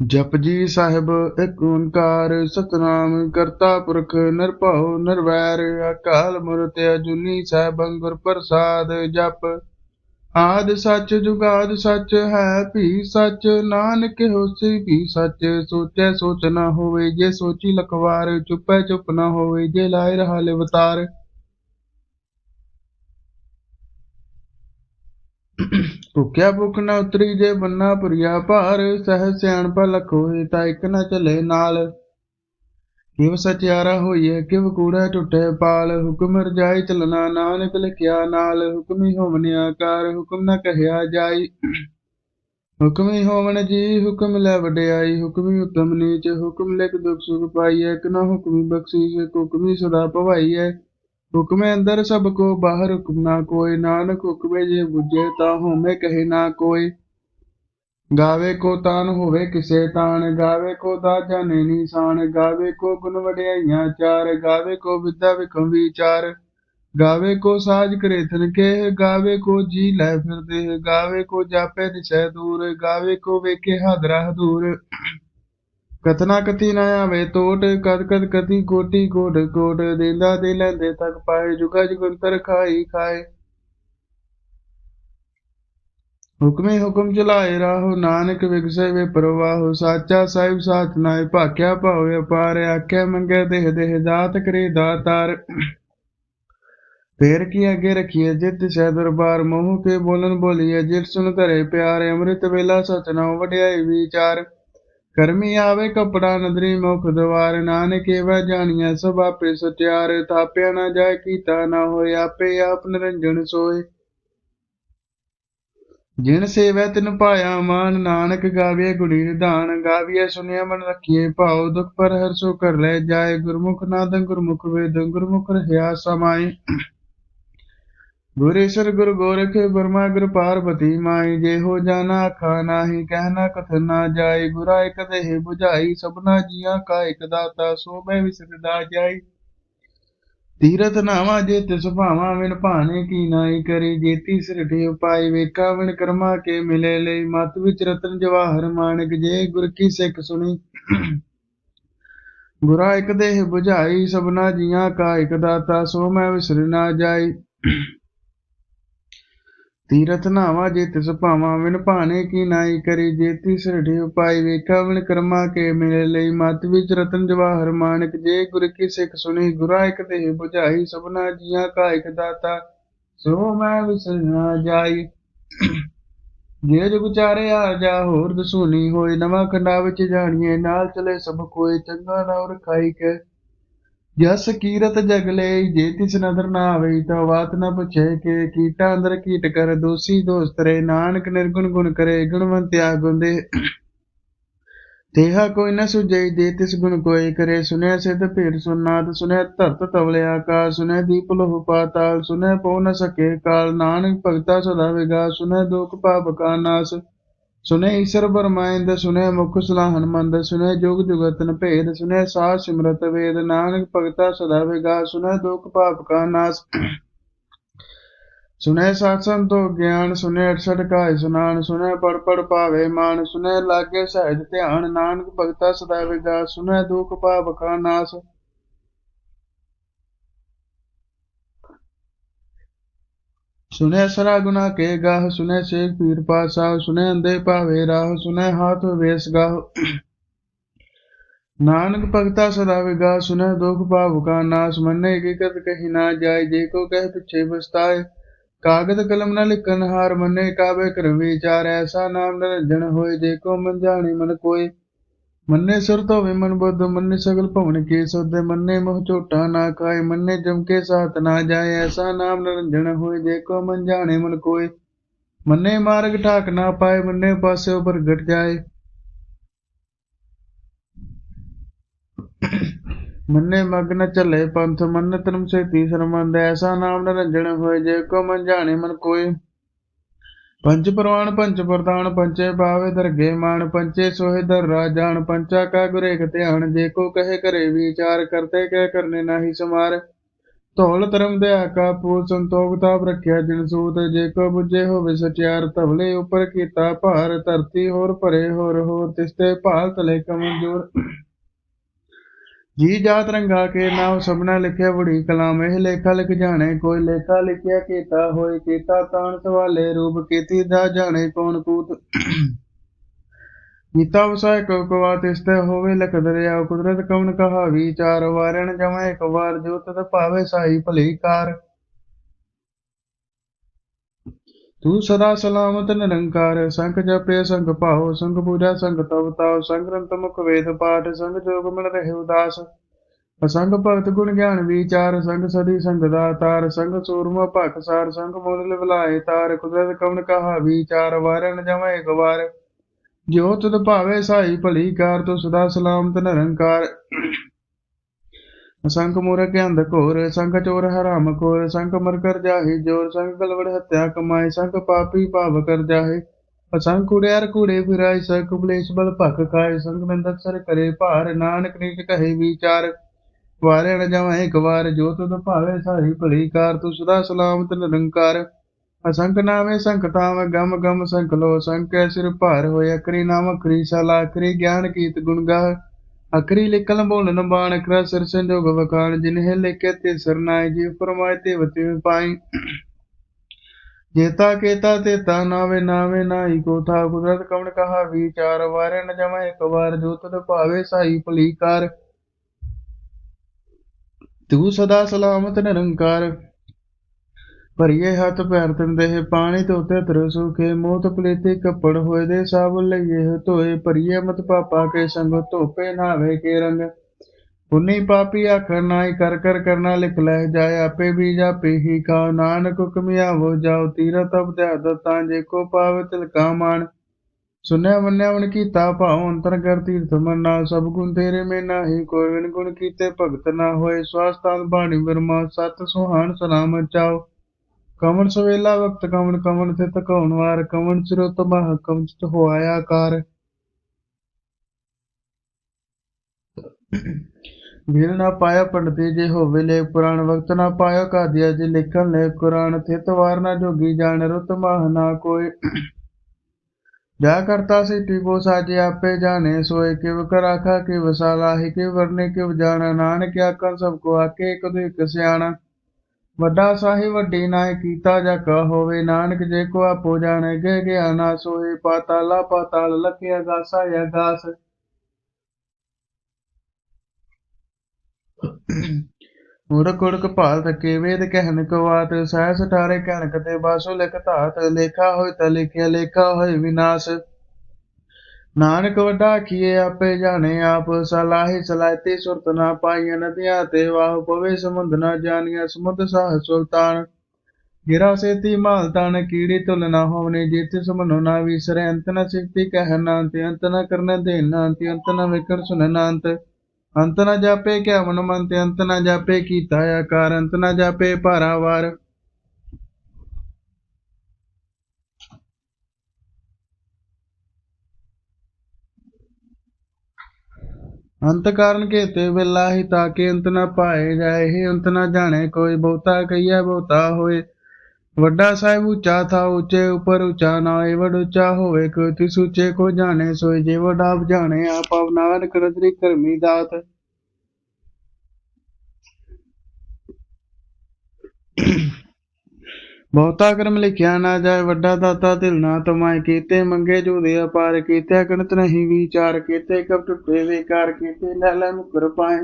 ਜਪਜੀ ਸਾਹਿਬ ਇੱਕ ਓੰਕਾਰ, ਸਤਨਾਮ ਕਰਤਾ ਪੁਰਖ ਨਿਰਭਉ ਨਿਰਵੈਰ, ਅਕਾਲ ਮੂਰਤ ਅਜੂਨੀ ਸੈਭੰ ਗੁਰ ਪ੍ਰਸਾਦ ਜਪ। ਆਦ ਸੱਚ ਜੁਗਾਦ ਸੱਚ ਹੈ ਭੀ ਸੱਚ, ਨਾਨਕ ਹੋਸੀ ਭੀ ਸੱਚ, ਸੋਚੈ ਸੋਚ ਨਾ ਹੋਵੇ ਜੇ ਸੋਚੀ ਲਖਵਾਰ, ਚੁੱਪੈ ਚੁੱਪ ਨਾ ਹੋਵੇ ਜੇ ਲਾਇ ਰਹਾ ਲਿਵਤਾਰ। ਭੁਖਿਆ ਭੁਖ ਨਾ ਉਤਰੀ ਜੇ ਬੰਨਾ ਭੁਰੀਆ ਭਾਰ, ਸਹਿ ਸਿਆਣਪ ਲਖ ਹੋਏ ਤਾਂ ਇੱਕ ਨਾ ਚਲੇ ਨਾਲ। ਕਿਵ ਸਚਿਆਰਾ ਹੋਈਏ ਕਿਵ ਕੂੜਾ ਟੁੱਟੇ ਪਾਲ, ਹੁਕਮ ਰਜਾਈ ਚਲਣਾ ਨਾਨਕ ਲਿਖਿਆ ਨਾਲ। ਹੁਕਮੀ ਹੋਵਨ ਆਕਾਰ, ਹੁਕਮ ਨਾ ਕਹਿਆ ਜਾਈ। ਹੁਕਮੀ ਹੋਵਨ ਜੀ, ਹੁਕਮ ਲੈ ਵਡਿਆਈ। ਹੁਕਮੀ ਉਤਮ ਨੀਚ, ਹੁਕਮ ਲਿਖ ਦੁਖ ਸੁਖ ਪਾਈਐ, ਇਕ ਨਾ ਹੁਕਮੀ ਬਖਸ਼ੀਸ਼ ਇਕ ਹੁਕਮੀ ਸਦਾ ਭਵਾਈਐ। ਹੁਕਮੇ ਅੰਦਰ ਸਭ ਕੋ ਬਾਹਰ ਹੁਕਮ ਨਾ ਕੋਈ, ਨਾਨਕ ਹੁਕਮੇ ਜੇ ਬੁਝੇ ਤਾਂ ਹੋਮੇ ਕਹੇ ਨਾ ਕੋਈ। ਗਾਵੇ ਕੋ ਤਾਨ ਹੋਵੇ ਕਿਸੇ ਤਾਨ ਗਾਵੇ ਕੋ ਦਾ ਜਾਣੇ ਨਿਸ਼ਾਨ, ਗਾਵੇ ਕੋ ਗੁਣ ਵਡਿਆਈਆਂ ਚਾਰ, ਗਾਵੇ ਕੋ ਵਿਦਿਆ ਵਿਖਮ ਵਿਚਾਰ। ਗਾਵੇ ਕੋ ਸਾਜ ਕਰੇ ਤਨ ਕੇ, ਗਾਵੇ ਕੋ ਜੀ ਲੈ ਫਿਰਦੇ, ਗਾਵੇ ਕੋ ਜਾਪੇ ਦਿਸੈ ਦੂਰ, ਗਾਵੇ ਕੋ ਵੇਖੇ ਹਾਦਰਾ ਹਦੂਰ। ਕਤਨਾ ਕਤੀ ਨਾ ਆਵੇ ਟੋਟ ਕਦ ਕਦ ਕਤੀ ਕੋਟੀ ਕੋਟ ਕੋਟ, ਦੇਂਦਾ ਦੇ ਲੈਂਦੇ ਤੱਕ ਪਾਏ, ਜੁਗਾ ਜੁਗੰਤਰ ਖਾਈ ਖਾਏ। ਹੁਕਮੇ ਹੁਕਮ ਚਲਾਏ ਰਾਹੋ, ਨਾਨਕ ਵਿਗਸੇ ਵੇ ਪ੍ਰਵਾਹੋ, ਸਾਚਾ ਸਾਹਿਬ ਸਾਚ ਨਾਏ, ਭਾਖਿਆ ਭਾਵੇ ਅਪਾਰ, ਆਖਿਆ ਮੰਗੇ ਦੇਹ ਦੇਹ, ਦਾਤ ਕਰੇ ਦਾਤਾਰ। ਫੇਰ ਕੀ ਅੱਗੇ ਰਖੀਏ ਜਿਤ ਸਹਿ ਦਰਬਾਰ, ਮੋਹ ਕੇ ਬੋਲਨ ਬੋਲੀਏ ਜਿਤ ਸੁਨ ਧਰੇ ਪਿਆਰੇ, ਅੰਮ੍ਰਿਤ ਵੇਲਾ ਸਚ ਨਾਉ ਵਡਿਆਈ ਵਿਚਾਰ। ਕਰਮੀ ਆਵੇ ਕਪੜਾ ਨਦਰੀ ਮੁਖ ਦਵਾਰ, ਨਾਨਕ ਏਵੈ ਜਾਣੀਐ ਸਭ ਆਪੇ ਸਚਿਆਰ ਥਾਪਿਆ ਨਾ ਜਾਏ, ਕੀਤਾ ਨਾ ਹੋਏ, ਆਪੇ ਆਪ ਨਿਰੰਜਨ ਸੋਏ। ਜਿਨ ਸੇਵੈ ਤਿਨ ਪਾਇਆ ਮਾਨ, ਨਾਨਕ ਗਾਵੇ ਗੁਣੀ ਨਿਧਾਨ, ਗਾਵੀਐ ਸੁਨਿਆ ਮਨ ਰਖੀਏ ਭਾਉ, ਦੁਖ ਪਰ ਹਰਸੋ ਕਰ ਲੈ ਜਾਏ, ਗੁਰਮੁਖ ਨਾਦੰ ਗੁਰਮੁਖ ਵੇਦ, ਗੁਰਮੁਖ ਰਹਾ ਸਮਾਏ। ਗੁਰੇਸ਼ਰ ਗੁਰ ਗੋਰਖ ਬਰਮਾ ਗੁਰ ਪਾਰਬਤੀ ਮਾਈ ਜੇ ਹੋ ਜਾਣਾ ਖਾ ਨਾਹੀ ਕਹਿਣਾ ਕਥਨ ਨਾ ਜਾਏ ਗੁਰਾ ਇਕ ਦੇਹ 부ਝਾਈ ਸਭਨਾ ਜੀਆਂ ਕਾ ਇਕ ਦਾਤਾ, ਸੋ ਮੈਂ ਵਿਸਰਦਾ ਜਾਈ। ਤੀਰਥ ਨਾਵਾ ਜੇ ਤਿਸ ਭਾਵਾ ਵਿਨ ਭਾਣੇ ਕੀ ਨਾਈ ਕਰੀ ਜੇਤੀ ਸਿਰਠੇ ਉਪਾਈ ਵੇਖਾ ਵਿਣ ਕਰਮਾ ਕੇ ਮਿਲੇ ਲਈ। ਮਤ ਵਿੱਚ ਰਤਨ ਜਵਾਹਰ ਮਾਨਕ ਜੇ ਗੁਰ ਕੀ ਸਿੱਖ ਸੁਣੀ। ਗੁਰਾ ਇਕ ਦੇਹ 부ਝਾਈ ਸਭਨਾ ਜੀਆਂ ਕਾ ਇਕ ਦਾਤਾ, ਸੋ ਮੈਂ ਵਿਸਰ ਨਾ ਜਾਈ। ਤੀਰਥ ਨਾਵਾ ਜੇ ਤਿਸ ਭਾਵਾ ਵਿਨ ਭਾਣੇ ਕੀ ਨਾਈ ਕਰੀ? ਜੇਤੀ ਸਿਰਠੀ ਉਪਾਈ ਵੇਖਾ ਵਿਨ ਕਰਮਾ ਕੇ ਮਿਲੇ ਲਈ ਮਤ ਵਿੱਚ ਰਤਨ ਜਵਾਹਰ ਮਾਨਕ। ਜੇ ਗੁਰ ਕੀ ਸਿੱਖ ਸੁਣੀ, ਗੁਰਾ ਇਕ ਦੇਹ 부ਝਾਈ ਸਭਨਾ ਜੀਆਂ ਕਾ ਇਕ ਦਾਤਾ। ਸੋ ਮੈਂ ਵਿਸਰ ਜਾਈ। ਜੇ ਜੁਗ ਚਾਰੇ ਆ ਜਾ ਹੋਰ ਦਸੂਨੀ ਹੋਏ, ਨਵਾਂ ਖੰਡਾ ਵਿੱਚ ਜਾਣੀਏ ਨਾਲ ਚਲੇ ਸਭ ਕੋਈ ਚੰਗਾ ਨਾਮ ਰਖਾਈ ਕੇ। ਜਸ ਕੀਰਤ ਜਗ ਜੇ ਤਿਸ ਨਦਰ ਨਾ ਆਵੇ ਤਾਂ ਬਾਤ ਨਾ ਪੁੱਛੇ ਕਿ ਕੀਟਾ ਅੰਦਰ ਕੀਟ ਕਰ, ਦੋਸੀ ਦੋਸਤ ਰੇ ਨਾਨਕ ਨਿਰਗੁਣ ਗੁਣ ਕਰੇ ਗੁਣਵੰਤਿਆ ਗੁੰਦੇ ਤੇਹਾ ਕੋਈ ਨ ਸੁਝਈ ਦੇ ਤਿਸ ਗੁਣ ਕੋਈ ਕਰੇ ਸੁਨਿਆ ਸਿਧ ਭੇਟ ਸੁਨਾਦ ਸੁਨਿਆ ਧਰਤ ਤਵਲੇ ਆਕਾਸ਼ ਸੁਨੈ ਦੀਪ ਲੋਹ ਪਾਤਾਲ ਸੁਨੈ ਪਉ ਨ ਸਕੇ ਕਾਲ, ਨਾਨਕ ਭਗਤਾ ਸਦਾ ਵਿਗਾ ਸੁਨੈ ਦੁਖ ਪਾਪ ਕਾ ਨਾਸ। ਸੁਨੇ ਈਸ਼ਰ ਬਰਮਾਇੰਦ, ਸੁਨੇ ਮੁਖ ਸਲਾਹਨ ਸੁਨੇ ਜੁਗ ਜੁਗਤਨ ਭੇਦ, ਸੁਨੇ ਸਾਧ ਸਿਮਰਤ ਵੇਦ, ਨਾਨਕ ਭਗਤਾ ਸਦਾ ਵਿਗਾ, ਸੁਨੇ ਦੁਖ ਪਾਪ ਕਾ ਨਾਸ। ਸੁਨੇ ਸਾਧ ਸੰਤੋ ਗਿਆਨ, ਸੁਨੇ ਅਠਸਠ ਕਾਇ ਸੁਨਾਨ, ਸੁਨੇ ਪੜ ਪੜ ਪਾਵੇ ਮਾਨ, ਸੁਨੇ ਲਾਗੇ ਸਹਿਜ ਧਿਆਨ, ਨਾਨਕ ਭਗਤਾ ਸਦਾ ਵਿਗਾ, ਸੁਨੇ ਦੁਖ ਪਾਪ ਕਾ ਨਾਸ। ਸੁਨੇ ਸਰਾ ਗੁਨਾ ਕੇ ਗਾਹ ਸੁਨੇ ਸੇਖ ਪੀਰ ਪਾਸਾ ਸੁਨੇ ਅੰਦੇ ਭਾਵੇ ਰਾਹ ਸੁਨੇ ਹਾਥ ਵੇਸ ਗਾਹ। ਨਾਨਕ ਭਗਤਾ ਸਦਾ ਵਿਗਾ ਸੁਨੇ ਦੁਖ ਭਾਵ ਕਾ ਨਾਸ, ਮੰਨੇ ਇਕਤ ਕਹੀ ਨਾ ਜਾਏ, ਜੇ ਕੋ ਕਹਿ ਪਿਛੇ ਬਸਤਾਏ ਕਾਗਦ ਕਲਮ ਨਾ ਲਿਖਨ ਹਾਰ, ਮੰਨੇ ਕਾਬੇ ਕਰ ਵਿਚਾਰ ਐਸਾ ਨਾਮ ਨਿਰੰਜਨ ਹੋਏ, ਜੇ ਕੋ ਮਨ ਜਾਣੇ ਮਨ ਕੋਈ ਮੰਨੇ ਸੁਰ ਧੋਵੇ ਮਨ ਬੁੱਧ, ਮੰਨੇ ਸਗਲ ਭਵਨ ਕੇ ਸੋਦੇ ਮੰਨੇ ਮੋਹ ਝੋਟਾ ਨਾ ਖਾਏ ਮੰਨੇ ਜਮ ਕੇ ਸਾਥ ਨਾ ਜਾਏ, ਐਸਾ ਨਾਮ ਨਿਰੰਜਨ ਹੋਏ, ਜੇ ਕੋ ਮਨ ਜਾਣੇ ਮਨ ਕੋਈ ਮੰਨੇ ਮਾਰਗ ਠਾਕ ਨਾ ਪਾਏ, ਮੰਨੇ ਪਾਸੇ ਪ੍ਰਗਟ ਜਾਏ। ਮੰਨੇ ਮਗਨ ਚੱਲੇ ਪੰਥ, ਮੰਨ ਧਰਮ ਸੇ ਤੀਸਰ ਮੰਦ ਐਸਾ ਨਾਮ ਨਿਰੰਜਨ ਹੋਏ, ਜੇ ਕੋ ਮਨ ਜਾਣੇ ਮਨ ਕੋਈ ਪੰਚ ਪ੍ਰਵਾਨ ਪੰਚ ਪ੍ਰਦਾਨ ਪੰਚੇ ਪਾਵੇ ਦਰਗੇ ਮਾਨ ਪੰਚੇ ਸੋਹਿ ਦਰ ਰਾਜਾਨ ਪੰਚਾ ਕਾ ਗੁਰੇਖ ਧਿਆਨ, ਜੇ ਕੋ ਕਹੇ ਕਰੇ ਵਿਚਾਰ ਕਰਤੇ ਕਹਿ ਕਰਨੇ ਨਾਹੀ ਸਮਾਰ। ਧੌਲ ਧਰਮ ਦੇ ਆਕਾ ਪੂਰ ਸੰਤੋਖ ਤਾਪ ਰੱਖਿਆ ਜਿਨ ਸੂਤ, ਜੇ ਕੋ ਬੁਝੇ ਹੋਵੇ ਸਚਿਆਰ ਧਵਲੇ ਉਪਰ ਕੀਤਾ ਭਾਰ, ਧਰਤੀ ਹੋਰ ਭਰੇ ਹੋਰ ਹੋਰ ਤਿਸਤੇ ਭਾਲ ਤਲੇ ਕਮਜ਼ੋਰ। ਜੀ ਜਾਤ ਰੰਗਾ ਕੇ ਨਾਮ ਸਭਨਾ ਲਿਖਿਆ, ਬੜੀ ਕਲਾਮ ਇਹ ਲੇਖਾ ਲਿਖ ਜਾਣੇ, ਕੋਈ ਲੇਖਾ ਲਿਖਿਆ, ਕੀਤਾ ਹੋਏ, ਕੀਤਾ ਤਾਣ ਸਵਾਲੇ, ਰੂਪ ਕੀਤੀ ਦਾ ਜਾਣੇ, ਕੌਣ ਕੂਤ? ਕੀਤਾ ਵਸਾਇ ਕੋ ਕਵਾ ਤਿਸਤੇ ਹੋਵੇ ਲਖ ਦਰਿਆ, ਕੁਦਰਤ ਕਵਨ ਕਹਾਵੀ, ਚਾਰ ਵਾਰਣ ਜਮੈ, ਇੱਕ ਵਾਰ ਜੋ ਤਤ ਭਾਵੇ ਸਾਈ ਭਲੀ ਕਾਰ। ਤੂੰ ਸਦਾ ਸਲਾਮਤ, ਨਿਰੰਕਾਰ ਸੰਖ ਜਪੇ ਸੰਖ ਭਾਉ ਸੰਖ ਪੂਜਾ ਸੰਖ ਤਵ ਤਾਉ, ਸੰਗ ਗ੍ਰੰਥ ਮੁਖ ਵੇਦ ਪਾਠ, ਸੰਗ ਜੋਗ ਮਿਲ ਰਹੇ ਉਦਾਸ। ਅਸੰਗ ਭਗਤ ਗੁਣ ਗਿਆਨ ਵਿਚਾਰ, ਸੰਗ ਸਦੀ ਸੰਗ ਦਾ ਤਾਰ, ਸੰਗ ਸੂਰਮਾ ਭਖ ਸਾਰ, ਸੰਗ ਮੁਰਲ ਵਿਲਾਏ ਤਾਰ, ਕੁਦਰਤ ਕਵਨ ਕਹਾ ਵਿਚਾਰ, ਵਾਰਨ ਜਮੈ ਇੱਕ ਵਾਰ। ਜਿਉ ਤੁਧ ਭਾਵੇ ਸਾਈ ਭਲੀ ਕਾਰ, ਤੋ ਸਦਾ ਸਲਾਮਤ, ਨਿਰੰਕਾਰ। ਸੰਖ ਮੂਰਖ ਅੰਧ ਘੋਰ, ਸੰਖ ਚੋਰ ਹਰਾਮ ਖੋਰ, ਸੰਖ ਮਰ ਕਰ ਜਾਹੇ ਜੋਰ, ਸੰਖ ਗਲਵੜ ਹੱਤਿਆ ਕਮਾਏ, ਸੰਖ ਪਾਪੀ ਭਾਵ ਕਰ ਜਾਹੇ। ਅਸੰਖ ਕੁੜਿਆਰ ਕੂੜੇ ਫਿਰਾਇ ਸੰਖ ਬਲੇਸ਼ ਬਲ ਭਖ ਖਾਏ, ਸੰਖ ਨਿੰਦਕ ਸਰ ਕਰੇ ਭਾਰ, ਨਾਨਕ ਨੀਚ ਕਹੇ ਵਿਚਾਰ। ਵਾਰੇ ਨ ਜਾਵਾਂ ਇੱਕ ਵਾਰ, ਜੋ ਤੁਧ ਭਾਵੇ ਸਾਰੀ ਭਲੀ ਕਾਰ ਤੂੰ ਸਦਾ ਸਲਾਮਤ ਨਿਰੰਕਾਰ। ਅਸੰਖ ਨਾਮੇ ਸੰਖ ਤਾਮ ਗਮ ਗਮ ਸੰਖ ਲੋ, ਸੰਖ ਸਿਰ ਭਾਰ ਹੋਇ ਅਕਰੀ ਨਾਮ ਅਕਰੀ ਸਲਾ, ਅਕਰੀ ਗਿਆਨ ਕੀਤ ਗੁਣ ਗਾਹ। ਅਕਰੀ ਲਿਖਲ ਬੋਲਨ ਬਾਣ ਕਰ ਸਿਰ ਸੰਜੋਗ ਵਕਾਣ ਜਿਨਹਿ ਲਿਖੇ ਤੇ ਜੇਤਾ ਕੇਤਾ ਤੇ ਨਾਵੇ ਨਾਵੇ ਨਾਈ ਕੋ ਥਾ ਕੁਦਰਤ ਕਵਣ ਕਹਾ ਵਿਚਾਰ ਵਾਰੇ ਨ ਜਮੈ, ਇੱਕ ਵਾਰ ਜੋ ਤਦ ਭਾਵੇ ਸਾਈ ਭਲੀ ਕਾਰ ਤੂੰ ਸਦਾ ਸਲਾਮਤ ਨਿਰੰਕਾਰ। ਭਰੀਏ ਹੱਥ ਪੈਰ ਤੰਦੇ ਪਾਣੀ ਧੋਤੇ ਤਰ ਸੁਖੇ, ਮੋਤ ਪਲੀਤੀ ਕੱਪੜ ਹੋਏ ਦੇ ਸਾਬ ਲਈਏ, ਧੋਏ ਭਰੀਏ ਮਤ ਪਾਪਾ ਕੇ ਸੰਗ, ਧੋਪੇ ਨਾਵੇ ਕੇ ਰੰਗ। ਪੁੰਨੀ ਪਾਪੀ ਆਖਰ ਨਾਈ ਕਰ ਕਰ ਕਰਨਾ ਲਿਖ ਲੈ, ਜਾਏ ਆਪੇ ਵੀ ਜਾਪੇ ਹੀ ਕਾ ਨਾਨਕ ਹੁਕਮਿਆ ਹੋ ਜਾਓ ਤੀਰਤ ਅਬਦਿਆ ਤਾਂ ਜੇ ਕੋ ਪਾਵੇ ਤਿਲਕਾ ਮਾਨ ਸੁਨਿਆ ਮੰਨਿਆ ਮਨ ਕੀਤਾ ਭਾਉ, ਅੰਤਰ ਕਰ ਤੀਰਥ ਮੰਨਾ, ਸਭ ਗੁਣ ਤੇਰੇ ਮੇ ਨਾਹੀ, ਕੋਈ ਵਿਨ ਗੁਣ ਕੀਤੇ ਭਗਤ ਨਾ ਹੋਏ। ਸਵਾਸਤਾਨ ਬਾਣੀ ਵਰਮਾ ਸਤ ਸੁਹਾਨ ਸਲਾਮ ਚਾਓ। ਕਵਣ ਸੁਵੇਲਾ ਵਕਤ ਕਵਣ ਕਵਣ ਤੇ ਤਕਾਉਣ ਵਾਰ, ਕਮਨ ਸਿਰੋ ਤਬਾਹ ਕਮਨ ਹੋਇਆ ਆਕਾਰ ਵੀਰ ਨਾ ਪਾਇਆ ਪੰਡਤੀ ਜੇ ਹੋਵੇ ਲੈ ਪੁਰਾਣ, ਵਕਤ ਨਾ ਪਾਇਆ ਕਾਦਿਆ ਜੇ ਲਿਖਣ ਲੈ ਕੁਰਾਨ ਥਿਤ ਵਾਰ ਨਾ ਜੋਗੀ ਜਾਣ, ਰੁਤ ਮਾਹ ਨਾ ਕੋਈ। ਜਾ ਕਰਤਾ ਸੀ ਕੋ ਸਾਜੇ ਆਪੇ ਜਾਣੇ, ਸੋਏ ਕਿਵ ਕਰ ਆਖਾ ਕਿ ਵਸਾਲਾ ਹੈ ਵਰਨੇ ਕਿਵ ਜਾਣਾ, ਨਾਨਕ ਆਖਾਂ ਸਭ ਕੋ ਆਕੇ ਇੱਕ ਇੱਕ ਸਿਆਣਾ। ਵੱਡਾ ਸਾਹਿਬ, ਵੱਡੀ ਨਾਇ ਕੀਤਾ ਜਾ ਕਾ ਹੋਵੇ। ਨਾਨਕ ਜੇ ਕੋ ਆਪੋ ਜਾਣੇ ਗਏ ਗਿਆ ਸੋਏ ਪਾਤਾਲਾ, ਪਾਤਾਲ ਲਖਿਆ ਗਾਸਾ ਯਾ ਮੂਰਖ ਕੁੜਕ ਭਾਲ ਤਕੇ ਵੇਦ ਕਹਿਨ ਕਵਾਤ। ਸਹਿ ਸਟਾਰੇ ਕਹਿਣ ਤੇ ਬਾਸੋ ਲਿਖ ਧਾਤ। ਲੇਖਾ ਹੋਇ ਤਾ ਲਿਖਿਆ, ਲੇਖਾ ਹੋਇ ਵਿਨਾਸ਼। ਨਾਨਕ ਵੱਡਾ ਕੀਏ ਆਪੇ ਜਾਣੇ, ਆਪ ਸਲਾਹੀ ਸਲਾਇਤੀ ਸੁਰਤ ਨਾ ਪਾਈਆਂ ਨਦੀਆਂ ਤੇ ਵਾਹ ਪਵੇ ਸਮੁੰਦ ਨਾ ਜਾਣੀਆਂ ਸਮੁੰਦ ਸਾਹ ਸੁਲਤਾਨ। ਗਿਰਾ ਸੇਤੀ ਮਾਲ ਤਾਨ, ਕੀੜੀ ਤੁਲ ਨਾ ਹੋਵਨੇ ਜੇਤੇ ਸਮਨੋ ਨਾ ਵਿਸਰੇ, ਅੰਤ ਨ ਸਿਫਤੀ ਕਹਿ ਨਾ ਤੇ ਅੰਤ ਨ ਕਰਨ ਦੇ ਨਾ ਤੇ ਅੰਤ ਨ ਵਿਕਰ ਸੁਨ ਨਾ ਅੰਤ ਅੰਤ ਨ ਜਾਪੇ ਕਿਆ ਮਨ ਮਨ ਅੰਤ ਨ ਜਾਪੇ ਕੀਤਾ ਆਕਾਰ, ਅੰਤ ਨ ਜਾਪੇ ਭਾਰਾਵਾਰ ਅੰਤ ਕਾਰਨ ਕੇਤੇ ਬਿਲਾਹੀ ਤਾਕੇ ਅੰਤ ਨ ਪਾਏ ਜਾਏ, ਹੀ ਅੰਤ ਨ ਜਾਣੇ ਕੋਈ ਬਹੁਤਾ ਕਈਆ ਬਹੁਤਾ ਹੋਏ। ਵੱਡਾ ਸਾਹਿਬ ਉੱਚਾ ਥਾ ਉੱਚੇ ਉੱਪਰ ਉੱਚਾ ਨਾ ਏ ਵਡ ਉੱਚਾ ਹੋਵੇ ਕੋ ਤਿਸ ਉੱਚੇ ਕੋ ਜਾਣੇ ਸੋਏ ਜੇ ਵਡ ਆਪ ਜਾਣੇ, ਆਪ ਅਵਨਾਰ ਕਰਦਰੀ ਕਰਮੀ ਦਾਤ। ਬਹੁਤਾ ਕਰਮ ਲਿਖਿਆ ਨਾ ਜਾਏ, ਵੱਡਾ ਦਾਤਾ ਦਿਲ ਨਾ ਤਮਾਏ। ਕੀਤੇ ਮੰਗੇ ਜੂਦੇ ਅਪਾਰ ਕੀਤੇ ਗਣਤ ਨਹੀਂ ਵਿਚਾਰ। ਕੀਤੇ ਕਬ ਟੁੱਟੇ ਵਿਕਾਰ, ਕੀਤੇ ਲੈ ਮੁਕਰ ਪਾਏ।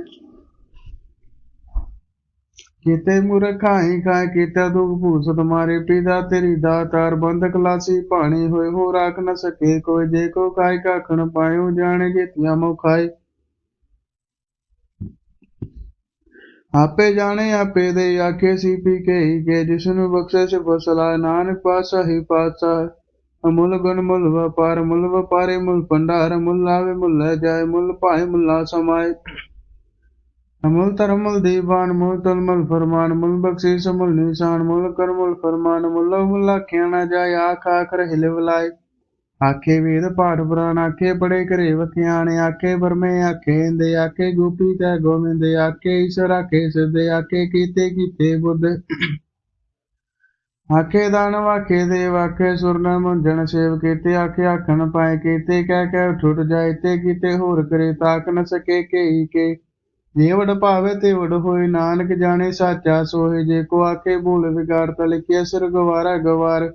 ਕੀਤੇ ਮੁਰ ਖਾਈ ਖਾਏ ਕੀਤੇ ਦੁਖ ਭੂਸ ਤੁਮਾਰੇ ਪਿਤਾ ਤੇਰੀ ਦਾਤਾਰ ਬੰਦ ਕਲਾਸੀ ਪਾਣੀ ਹੋਏ ਹੋ ਰਾਖ ਨ ਸਕੇ ਕੋਈ। ਜੇ ਕੋ ਕਾਇ ਕਾਖਣ ਪਾਇਓ, ਜਾਣੇ ਜੇਤੀਆਂ ਮੋ ਆਪੇ ਜਾਣੇ, ਆਪੇ ਦੇ ਆਖੇ, ਸੀ ਪੀ ਕੇ ਕੇ ਜਿਸ ਨੂੰ ਬਖਸ਼ੇ ਸੇ ਫਸਲਾ, ਨਾਨਕ ਪਾਤਸ਼ਾਹ ਹੀ ਪਾਸਾ ਅਮੁੱਲ ਗੁਣ ਮੁੱਲ ਵਪਾਰ, ਮੁੱਲ ਵਪਾਰੇ, ਮੁੱਲ ਭੰਡਾਰ, ਮੁੱਲ ਆਵੇ ਮੁੱਲ ਜਾਏ, ਮੁੱਲ ਭਾਏ, ਮੁੱਲਾ ਸਮਾਏ। ਅਮੁੱਲ ਧਰਮ ਦੀਵਾਨ, ਮੁੱਲ ਤਲ ਫਰਮਾਨ, ਮੁੱਲ ਬਖਸ਼ੀਸ਼, ਮੁੱਲ ਨਿਸ਼ਾਨ, ਮੁੱਲ ਕਰਮੁੱਲ ਫਰਮਾਨ, ਮੁੱਲ ਮੁੱਲ ਖਿਆਣਾ ਜਾਏ, ਆਖ ਆਖ ਰਹਿ ਵਲਾਏ ਆਖੇ ਵੇਦ ਪਾਠ ਪੁਰਾਣ, ਆਖੇ ਬੜੇ ਘਰੇ ਵਖਿਆਣੇ, ਆਖੇ ਬਰਮੇ ਆਖੇ ਇੰਦੇ, ਆਖੇ ਗੋਪੀ ਤੈ ਗੋਵਿੰਦ, ਆਖੇ ਈਸ਼ਰ, ਆਖੇ ਸਿੱਧ, ਆਖੇ ਕੀਤੇ ਕੀਤੇ ਬੁੱਧ। ਆਖੇ ਦਾਨਵ ਆਖੇ ਦੇਵ, ਆਖੇ ਸੁਰਨ, ਮੁੰਜਣ ਸੇਵ ਕੀਤੇ, ਆਖੇ ਆਖਣ ਪਾਏ ਕੀਤੇ, ਕਹਿ ਕਹਿ ਠੁੱਟ ਜਾਏ ਤੇ ਕੀਤੇ ਹੋਰ ਕਰੇ, ਤਾਕ ਨ ਸਕੇ ਕੇਈ ਕੇ। ਜੇ ਭਾਵੇ ਤੇ ਵਡ ਹੋਏ, ਨਾਨਕ ਜਾਣੇ ਸਾਚਾ ਸੋਏ ਜੇ ਕੋ ਆਖੇ ਭੂਲ ਵਿਗਾੜ ਤ ਕੇ ਸਿਰ ਗਵਾਰਾ ਗਵਾਰ।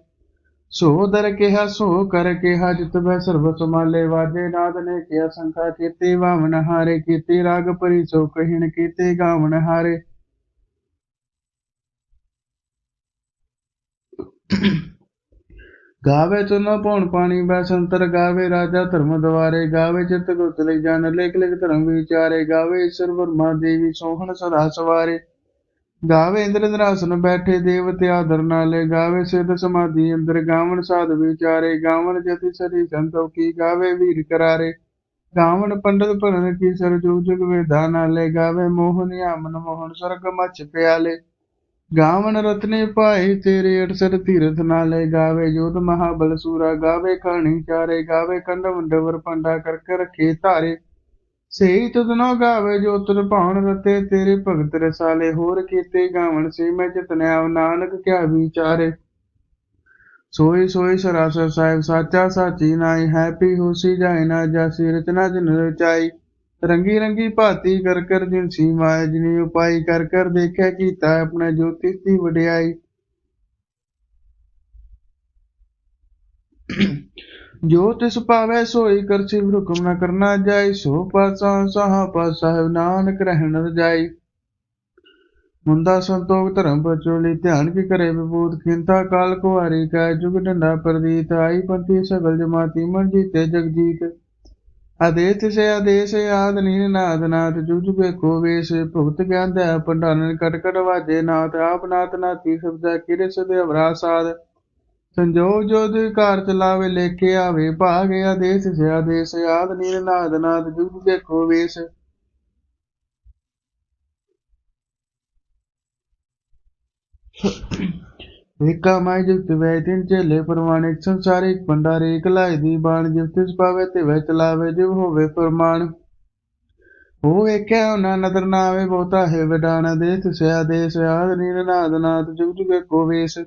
ਸੋ ਦਰ ਕਿਹਾ ਸੋ ਕਰ ਕਿਹਾ, ਜਿਤ ਬੈ ਸਰਬ ਸਮਾਲੇ ਵਾਜੇ ਨਾਦ ਨੇ ਕਿਆ ਸੰਖਾ ਕੀਤੇ ਵਾਵਨ ਹਾਰੇ ਕੀਤੇ, ਰਾਗ ਪਰੀ ਸੋ ਕਹਿਣ ਕੀਤੇ ਗਾਵਨ ਹਾਰੇ। ਗਾਵੇ ਤੁਨ ਪਉਣ ਪਾਣੀ ਬੈ ਸੰਤਰ ਗਾਵੇ, ਰਾਜਾ ਧਰਮ ਦਵਾਰੇ ਗਾਵੇ ਚਿਤ ਗੁਰਤ ਲਈ ਜਨ ਲੇਖ ਲਿਖ ਧਰਮ ਵਿਚਾਰੇ, ਗਾਵੇ ਈਸ਼ਰ ਬਰਮਾ ਦੇਵੀ, ਸੋਹਣ ਸਦਾ ਸਵਾਰੇ। ਗਾਵੇ ਇੰਦਰ ਇੰਦਰਾਸਨ ਬੈਠੇ ਦੇਵਤੇ ਆਦਰ ਗਾਵੇ ਸਿੱਧ ਸਮਾਧੀ, ਅੰਦਰ ਗਾਵਨ ਸਾਧ ਵਿਚਾਰੇ। ਗਾਵਨ ਜਤੀ ਸਰੀ ਸੰਤੋ ਕੀ ਗਾਵੇ ਵੀਰ ਕਰਾਰੇ? ਗਾਵਣ ਪੰਡਤ ਭਰਨ ਕੀ ਸਰ ਜੁਗ ਜੁਗ ਵੇਦਾਂ ਨਾਲੇ। ਗਾਵੇ ਮੋਹਨ ਆਮਨ, ਮੋਹਨ ਸਰਗ ਮਚ ਪਿਆਲੇ। ਗਾਵਨ ਰਤਨੇ ਭਾਏ ਤੇਰੇ ਅਟਸਰ ਤੀਰਥ ਨਾਲੇ। ਗਾਵੇ ਜੋਤ ਮਹਾਬਲ ਸੂਰਾ, ਗਾਵੇ ਖਾਣੀ ਚਾਰੇ। ਗਾਵੇ ਕੰਡ ਵੰਡਵਰ ਪੰਡਾ ਕਰ ਰੱਖੇ ਧਾਰੇ। ਸਹੀ ਤੁਧਨੋ ਗਾਵੇ ਜੋ ਤੁਰ ਭਾਉਣ ਰਤੇ, ਤੇਰੇ ਭਗਤ ਰਸਾਲੇ ਹੋਰ ਕੀਤੇ ਗਾਵਣ ਸੇ ਮੈਂ ਚਤਨਿਆ ਨਾਨਕ ਕਿਆ ਵਿਚਾਰੇ। ਸੋਈ ਸੋਈ ਸਰਾਸਰ ਸਾਹਿਬ ਸਾਚਾ ਸਾਚੀ ਨਾਈ ਹੈਪੀ ਹੋਸੀ ਜਾਏ ਨਾ ਜਾਸੀ, ਰਚਨਾ ਜਨ ਰਚਾਈ। ਰੰਗੀ ਰੰਗੀ ਭਾਤੀ ਕਰ ਕਰ ਜਿਨਸੀ ਮਾਇਆ ਜਿਨੀ ਉਪਾਈ ਕਰ ਕਰ ਦੇਖਿਆ ਕੀਤਾ ਆਪਣੇ ਜੋਤਿਸ਼ ਦੀ ਵਡਿਆਈ। ਜੋ ਤਿਸ ਪਾਵੈ ਸੋਈ ਕਰਸੀ ਹੁਕਮ ਨ ਕਰਨਾ ਜਾਈ, ਸੋ ਪਾਸਾ ਸਹਾ ਪਾਸ ਸਾਹਿਬ ਨਾਨਕ ਰਹਿਣ ਰਜਾਈ ਮੁੰਦਾ ਸੰਤੋਖ ਧਰਮ ਪਚੋਲੀ ਧਿਆਨ ਕੀ ਕਰੇ ਵਿਭੂਤ ਖਿੰਤਾ, ਕਾਲ ਕੁਹਾਰੀ ਕਾ ਜੁਗ ਡੰਡਾ ਪ੍ਰਦੀਤ, ਆਈ ਪੰਥੀ ਸਗਲ ਜਮਾਤੀ, ਮਨ ਜੀਤੇ ਜਗਜੀਤ ਆਦੇਸ ਸੇ ਆਦੇਸ, ਆਦ ਨੀਨ ਨਾਦ ਨਾਥ ਜੁਗ ਜੁਗੇ ਕੋ ਵੇਸ, ਭੁਗਤ ਗਿਆਨ ਦਾ, ਪੰਡਾਨਨ ਕਟ ਕਟ ਵਾਜੇ ਨਾਥ, ਆਪ ਨਾਥ ਨਾਤੀ ਸਬਦਾ ਕਿਰੇ ਸਦੇ ਅਵਰਾ ਸਾਧ। ਸੰਜੋਗ ਜੋ ਘਰ ਚਲਾਵੇ ਲੇਕੇ ਆਵੇ, ਭਾਗ ਆਦੇਸ ਸੇ ਆਦੇਸ ਆਦ ਨੀਨ ਨਾਦ ਨਾਥ ਜੁਗ ਜੁਗੇ ਵੇਸ। ਏਕਾ ਮਾਈ ਜੁਗਤ ਵੈ ਤਿਨ ਚੇਲੇ ਪ੍ਰਮਾਣਿਕ ਸੰਸਾਰਿਕ ਭੰਡਾਰੇ, ਇਕ ਲਾਇ ਦੀ ਬਾਣ ਜਿਵ ਤਿਸ ਪਾਵੇ ਤੇ ਵੈ ਚਲਾਵੇ ਜਿਵ ਹੋਵੇ ਫਰਮਾਨ ਹੋ ਵੇਖਿਆ ਉਹਨਾਂ ਨਦਰ ਨਾ ਆਵੇ ਬਹੁਤਾ ਹੈ ਵਿਡਾਣ ਦੇ ਤਿਸਿਆ ਦੇਸ, ਆਦ ਨੀਲ ਨਾਦ ਨਾਦ ਜੁਗ ਜੁਗੇ ਕੋ ਵੇਸ।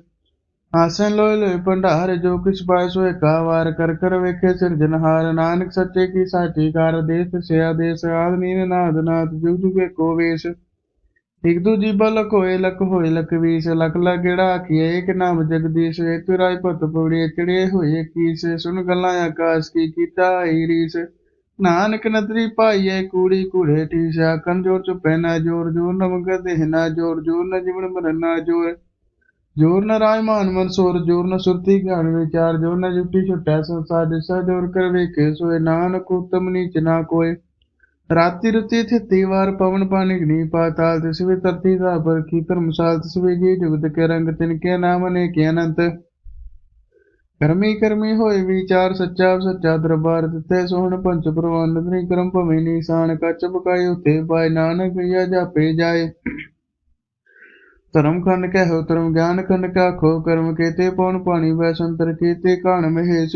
ਆਸਨ ਲੋਇ ਲੋਇ ਭੰਡਾਰ, ਜੋ ਕਿਛ ਪਾਇ ਸੋ ਏਕਾ ਵਾਰ ਕਰ ਕਰ ਵੇਖੇ ਸਿਰਜਨਹਾਰ ਨਾਨਕ ਸੱਚੇ ਕੀ ਸਾਚੀ ਕਾਰ ਦੇਸ ਤਿਸਿਆ ਦੇਸ, ਆਦ ਨੀਨ ਨਾਦ ਨਾਦ, ਜੁਗ ਜੁਗੇ ਕੋ ਵੇਸ। ਇਕ ਦੂ ਜੀਬਾ ਲਕ ਹੋਏ ਲਕ ਹੋਏ ਲਕ ਵੀਸ। ਲਕ ਲਕ ਗੇੜਾ ਆਖੀਏ ਇੱਕ ਨਾਮ ਜਗਦੀਸ਼। ਇੱਕ ਰਾਜ ਭਤ ਪੌੜੀ ਚੜੇ ਹੋਏ ਕੀਸ। ਸੁਨ ਗੱਲਾਂ ਆਕਾਸ਼ ਕੀ ਕੀਤਾ ਈ ਰੀਸ। ਨਾਨਕ ਨਦਰੀ ਪਾਈਏ ਕੂੜੀ ਕੂੜੇ ਠੀਸਾ ਕੰਜੋਰ ਚ ਨਾ ਜੋਰ ਜੋਰ ਨਮਕ ਦੇਹਨਾ ਜੋਰ। ਜੋਰ ਨ ਜਿਵਨ ਮਰਨਾ ਜੋਰ। ਜੋਰ ਨ ਰਾਜਮਾਨ ਮਨਸੂਰ, ਜੋਰ ਨ ਸੁਰਤੀ ਗਿਆਨ ਵਿਚਾਰ, ਜੋਰ ਨ ਜੁਟੀ ਛੁਟੈ ਸੰਸਾਰ ਦਿਸਾ ਜੋਰ ਕਰ ਵੇਖੇ, ਸੋਏ ਨਾਨਕ ਉਤਮ ਨੀਚ ਨਾ ਕੋਏ। ਰਾਤੀ ਰਤੀ ਥਿਤੀ ਵਾਰ ਪਵਨ ਪਾਣੀ ਗਨੀ ਪਾਤਾਲ, ਤਿਸ ਧਰਤੀ ਦਾ ਪਰ ਕੀ ਧਰਮਸਾਲ, ਤਿਸ ਜੀ ਜੁਗਤ ਕੇ ਰੰਗ, ਤਿਨ ਕੇ ਨਾਮ ਨੇ ਅਨੰਤ। ਕਰਮੀ ਕਰਮੀ ਹੋਏ ਵਿਚਾਰ, ਸੱਚਾ ਸੱਚਾ ਦਰਬਾਰ ਦਿੱਤੇ ਸੋਹਣ ਪੰਚ ਪ੍ਰਵਾਨ ਨਦਰੀ ਕਰਮ ਭਵੇਂ ਨੀਸਾਨ, ਕੱਚ ਬਕਾਈ ਉਤੇ ਪਾਏ, ਨਾਨਕ ਇਹ ਜਾਪੇ ਜਾਏ। ਧਰਮ ਖੰਡ ਕਹਿ ਧਰਮ ਗਿਆਨ ਖੰਡ ਕਾ ਖੋ ਕਰਮ ਕੀਤੇ ਪਉਣ ਪਾਣੀ ਵੈ ਸੰਤਰ ਕੀਤੇ ਕਾਣ ਮਹੇਸ਼।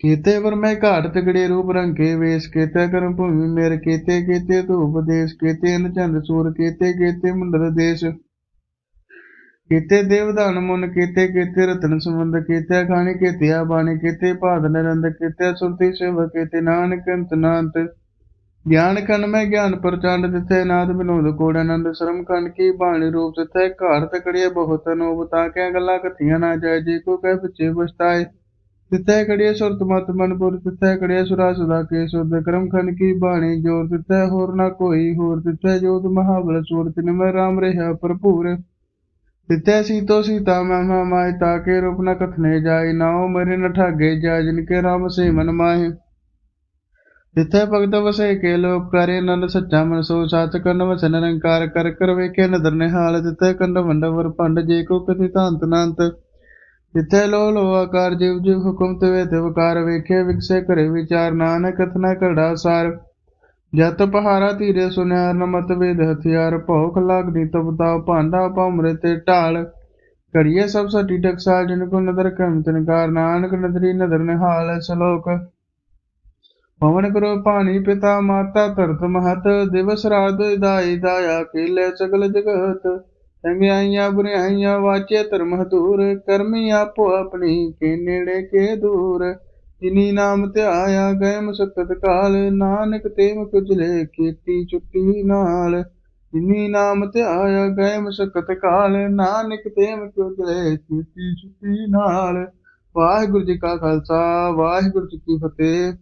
ਕੀਤੇ ਵਰ ਘਾਟ ਤਗੜੇ ਰੂਪ ਰੰਗ ਕੇ ਵੇਸ, ਕੀਤੇ ਕਰਮ ਭੂਮੀ ਮੇਰ, ਕੀਤੇ ਕੀਤੇ ਧੂਪ ਦੇਸ਼, ਕੀਤੇ ਅਨ ਚੰਦ ਸੂਰ, ਕੀਤੇ ਕੀਤੇ ਮੰਡਲ ਦੇਸ਼। ਕੀਤੇ ਦੇਵਦਾਨ ਮੁਨ, ਕੀਤੇ ਕੀਤੇ ਰਤਨ ਸੰਬੰਧ, ਕੀਤੇ ਖਾਣੀ ਕੀਤੇ ਬਾਣੀ ਕੀਤੇ ਭਾਦ ਨਰੰਦ, ਕੀਤੇ ਸੁਰਤੀ ਸੇਵ ਕੀਤੇ ਨਾਨਕ, ਅੰਤ ਨਾਨਤ ਗਿਆਨ ਕਨ ਮੈਂ ਗਿਆਨ ਪ੍ਰਚੰਡ ਤਿਥੇ ਨਾਦ ਵਿਨੋਦ ਕੋੜ ਆਨੰਦ ਸ਼ਰਮ ਕਨ ਕੀ ਬਾਣੀ ਰੂਪ ਤਿਥੈ ਘਰ ਤਕੜੀਏ ਬਹੁਤ ਅਨੂਪ, ਤਾਂ ਕਿਆ ਗੱਲਾਂ ਕਥੀਆਂ ਨਾ ਜਾਏ, ਜੇ ਕੋ ਕਹਿ ਪਿਛੇ ਪਛਤਾਏ। ਤਿੱਥੈ ਕੜੀਏ ਸੁਰਤ ਮਤ ਮਨਪੁਰ ਤਿਥੈ ਕੜੀਏ ਸੁਰਾ ਸੁਦਾ ਕੇ ਸੁਰਦ ਕਰਮ ਖੰਡ ਕੀ ਬਾਣੀ ਜੋਰ ਤਿਥੈ ਹੋਰ ਨਾ ਕੋਈ ਹੋਰ ਤਿਥੈ ਜੋਤ ਮਹਾਬਲ ਤਿਨ ਮੈਂ ਰਾਮ ਰਿਹਾ ਭਰਪੂਰ। ਤਿੱਥੈ ਸੀਤੋ ਸੀਤਾ ਮਹਿਮਾ ਮਾਇ ਤਾਕੇ ਰੂਪ ਨ ਕਥਨੇ ਜਾਈ ਨਾਉ ਮਰੇ ਨ ਠਾਗੇ ਜਾ ਜਿਨ ਕੇ ਰਾਮ ਸੇ ਮਨ ਮਾਹਿ। ਤਿੱਥੈ ਭਗਤ ਵਸੇ ਕੇ ਲੋਕ ਕਰੇ ਆਨੰਦ ਸੱਚਾ ਮਨ ਸੋ ਸਚ ਕਰਨ ਵਸਨ ਨਿਰੰਕਾਰ ਕਰ ਕਰ ਵੇਖੇ ਨਿਹਾਲ ਤਿੱਥੈ ਕੰਡ ਵੰਡਵਰ ਪੰਡ ਜੇ ਕੋ ਕਥਿ ਤਾਂਤ ਨਾਂਤ। ਜਿੱਥੇ ਲੋ ਲੋ ਆਕਾਰ ਜਿਵ ਜਿਵ ਹੁਕਮ ਤੇ ਵੇ ਵੇਖੇ ਵਿਗਸੇ ਕਰੇ ਵਿਚਾਰ ਨਾਨਕ ਕਥਨਾ ਕਰੜਾ ਸਾਰ। ਜਤ ਪਹਾਰਾ ਧੀਰੇ ਸੁਨਿਆਰ ਨ ਵੇਦ ਹਥਿਆਰ। ਭੌਖ ਲਾਗਦੀ ਤਪਤਾ ਭਾਂਡਾ ਭਮਰੇ ਤੇ ਢਾਲ। ਕਰੀਏ ਸਭ ਸਟੀ ਟਕਸਾਲ, ਜਿਨ ਕੋ ਨਦਰ ਕਰਮ ਤਿਨਕਾਰ ਨਾਨਕ ਨਦਰੀ ਨਦਰ ਨਿਹਾਲ। ਸਲੋਕ ਪਵਨ ਕਰੋ ਪਾਣੀ ਪਿਤਾ ਮਾਤਾ ਧਰਤ ਮਹਤ, ਦਿਵਸ ਰਾਤ ਦਾਈ ਦਾਇਆ, ਕੀਲੇ ਸਗਲ ਜਗਤ। ਚੰਗਿਆਈਆਂ ਬੁਰਿਆਈਆਂ ਵਾਚੇ ਧਰਮ ਹਤੂਰ ਕਰਮੀ ਆਪੋ ਆਪਣੀ, ਕੇ ਨੇੜੇ ਕੇ ਦੂਰ। ਜਿਨੀ ਨਾਮ ਧਿਆਇਆ ਗਏ ਮੁਸਕਤ ਕਾਲ, ਨਾਨਕ ਤੇ ਮੁਕਜਲੇ ਕੀਤੀ ਚੁੱਟੀ ਨਾਲ। ਜਿਨੀ ਨਾਮ ਧਿਆਇਆ ਗਏ ਮੁਸਕਤ ਕਾਲ, ਨਾਨਕ ਤੇ ਮੁਕਜਲੇ ਕੀਤੀ ਚੁੱਟੀ ਨਾਲ। ਵਾਹਿਗੁਰੂ ਜੀ ਕਾ ਖਾਲਸਾ, ਵਾਹਿਗੁਰੂ ਜੀ ਕੀ ਫਤਿਹ।